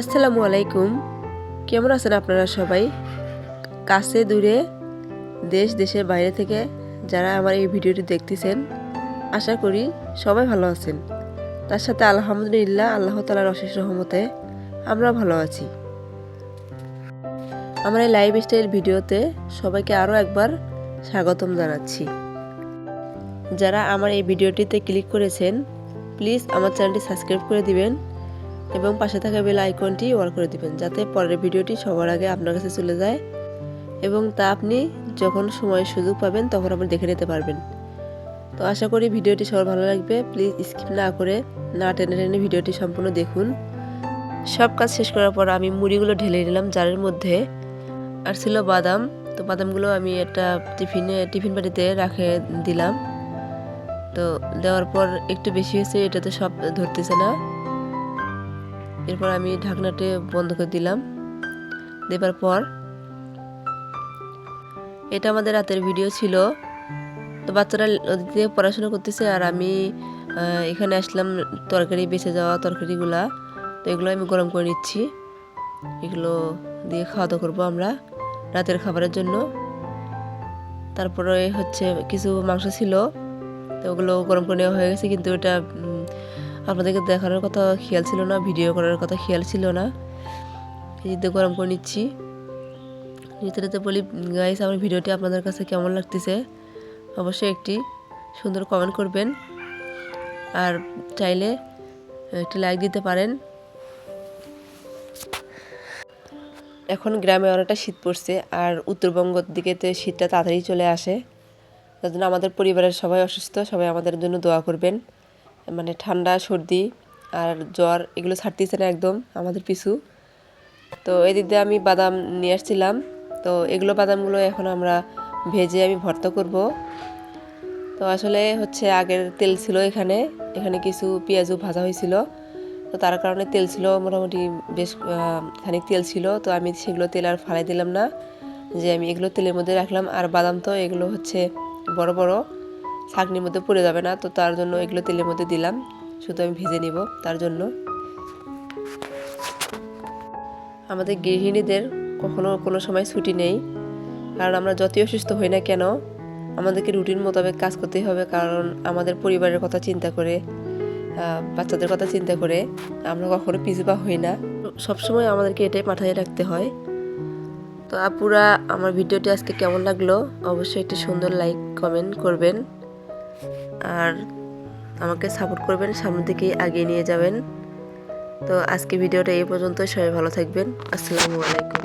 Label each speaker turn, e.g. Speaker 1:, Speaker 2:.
Speaker 1: আসসালামু আলাইকুম। কেমন আছেন আপনারা সবাই? কাছে দূরে দেশ, দেশের বাইরে থেকে যারা আমার এই ভিডিওটি দেখতেছেন, আশা করি সবাই ভালো আছেন। তার সাথে আলহামদুলিল্লাহ, আল্লাহ তালার অশেষ রহমতে আমরা ভালো আছি। আমার এই লাইফ স্টাইল ভিডিওতে সবাইকে আরও একবার স্বাগতম জানাচ্ছি। যারা আমার এই ভিডিওটিতে ক্লিক করেছেন, প্লিজ আমার চ্যানেলটি সাবস্ক্রাইব করে দিবেন। এবং পাশে থাকা বেল আইকনটি অন করে দিবেন, যাতে পরের ভিডিওটি সবার আগে আপনার কাছে চলে যায়। এবং তা আপনি যখন সময় সুযোগ পাবেন, তখন আপনি দেখে নিতে পারবেন। তো আশা করি ভিডিওটি সবার ভালো লাগবে। প্লিজ স্কিপ না করে না টেনে টেনে ভিডিওটি সম্পূর্ণ দেখুন। সব কাজ শেষ করার পর আমি মুড়িগুলো ঢেলে নিলাম জারের মধ্যে। আর ছিল বাদাম। তো বাদামগুলো আমি একটা টিফিনে, টিফিন বাড়িতে রাখে দিলাম। তো দেওয়ার পর একটু বেশি হয়েছে এটা তো সব ধরতেছে না। এরপর আমি ঢাকনাটি বন্ধ করে দিলাম। দেবার পর এটা আমাদের রাতের ভিডিও ছিল। তো বাচ্চারা ওদিকে পড়াশোনা করতেছে আর আমি এখানে আসলাম তরকারি বেঁচে যাওয়া তরকারিগুলা। তো এগুলো আমি গরম করে নিচ্ছি। এগুলো দিয়ে খাওয়া দাওয়া করব আমরা রাতের খাবারের জন্য। তারপরে হচ্ছে কিছু মাংস ছিল তো ওগুলো গরম করে নেওয়া হয়ে গেছে কিন্তু উম, আপনাদেরকে দেখানোর কথা খেয়াল ছিল না, ভিডিও করার কথা খেয়াল ছিল না। এই গরম করে নিচ্ছি। নিতে বলি গাইস আমার ভিডিওটি আপনাদের কাছে কেমন লাগতেছে? অবশ্যই একটি সুন্দর কমেন্ট করবেন। আর চাইলে একটি লাইক দিতে পারেন। এখন গ্রামে অনেকটা শীত পড়ছে আর উত্তরবঙ্গের দিকে তো শীতটা তাড়াতাড়ি চলে আসে। তার জন্য আমাদের পরিবারের সবাই অসুস্থ, সবাই আমাদের জন্য দোয়া করবেন। মানে ঠান্ডা, সর্দি আর জ্বর, এগুলো ছাড়তেছে না একদম আমাদের পিছু। তো এদিক দিয়ে আমি বাদাম নিয়ে আসছিলাম। তো এগুলো বাদামগুলো এখন আমরা ভেজে আমি ভর্তা করব। তো আসলে হচ্ছে আগের তেল ছিল এখানে এখানে কিছু পেঁয়াজও ভাজা হয়েছিল। তো তার কারণে তেল ছিল, মোটামুটি বেশ খানিক তেল ছিল। তো আমি সেগুলো তেল আর ফালাই দিলাম না, যে আমি এগুলো তেলের মধ্যে রাখলাম। আর বাদাম তো এগুলো হচ্ছে বড় বড়। ছাঁকনির মধ্যে পড়ে যাবে না, তো তার জন্য এগুলো তেলের মধ্যে দিলাম। শুধু আমি ভেজে নিব, তার জন্য। আমাদের গৃহিণীদের কখনো কোনো সময় ছুটি নেই, কারণ আমরা যতই অসুস্থ হই না কেন, আমাদেরকে রুটিন মোতাবেক কাজ করতেই হবে, কারণ আমাদের পরিবারের কথা চিন্তা করে বাচ্চাদের কথা চিন্তা করে আমরা কখনো পিছুপা হই না। সবসময় আমাদেরকে এটাই মাথায় রাখতে হয়। তো আপুরা, আমার ভিডিওটি আজকে কেমন লাগল? অবশ্যই একটি সুন্দর লাইক কমেন্ট করবেন। আর আমাকে সাপোর্ট করবেন সামনের দিকে এগিয়ে নিয়ে যাবেন। তো আজকে ভিডিওটা এই পর্যন্ত সবাই ভালো থাকবেন। আসসালামু আলাইকুম।